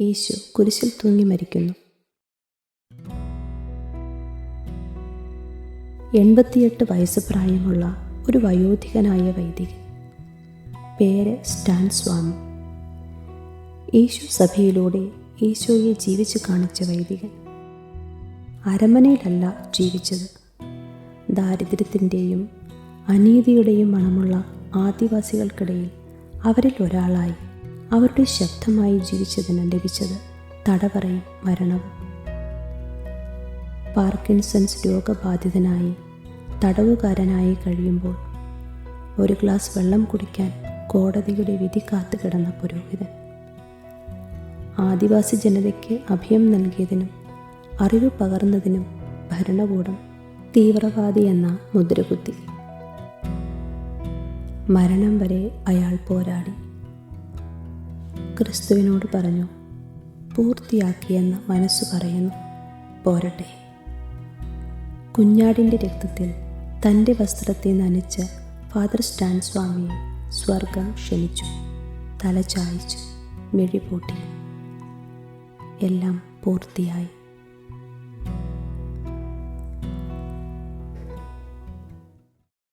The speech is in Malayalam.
യേശു കുരിശിൽ തൂങ്ങി മരിക്കുന്നു. എൺപത്തിയെട്ട് വയസ്സ് പ്രായമുള്ള ഒരു വയോധികനായ വൈദികൻ. പേര് സ്റ്റാൻ സ്വാമി യേശു സഭയിലൂടെ യേശോയെ ജീവിച്ചു കാണിച്ച വൈദികൻ. അരമനയിലല്ല ജീവിച്ചത്. ദാരിദ്ര്യത്തിന്റെയും അനീതിയുടെയും മണമുള്ള ആദിവാസികൾക്കിടയിൽ അവരിൽ ഒരാളായി. അവരുടെ ശബ്ദമായി ജീവിച്ചതിന് ലഭിച്ചത് തടവറയും മരണവും. പാർക്കിൻസൺസ് രോഗബാധിതനായി തടവുകാരനായി കഴിയുമ്പോൾ ഒരു ഗ്ലാസ് വെള്ളം കുടിക്കാൻ കോടതിയുടെ വിധി കാത്തു കിടന്ന പുരോഹിതൻ. ആദിവാസി ജനതയ്ക്ക് അഭയം നൽകിയതിനും അറിവ് പകർന്നതിനും ഭരണകൂടം തീവ്രവാദി എന്ന മുദ്രകുത്തി. മരണം വരെ അയാൾ പോരാടി. ക്രിസ്തുവിനോട് പറഞ്ഞു പൂർത്തിയാക്കിയെന്ന് മനസ്സ് പറയുന്നു. പോരട്ടെ. കുഞ്ഞാടിന്റെ രക്തത്തിൽ തന്റെ വസ്ത്രത്തെ നനച്ച് ഫാദർ സ്റ്റാൻ സ്വാമിയെ സ്വർഗം ക്ഷണിച്ചു. തല ചായച്ചു മെഴിപൂട്ടി. എല്ലാം പൂർത്തിയായി.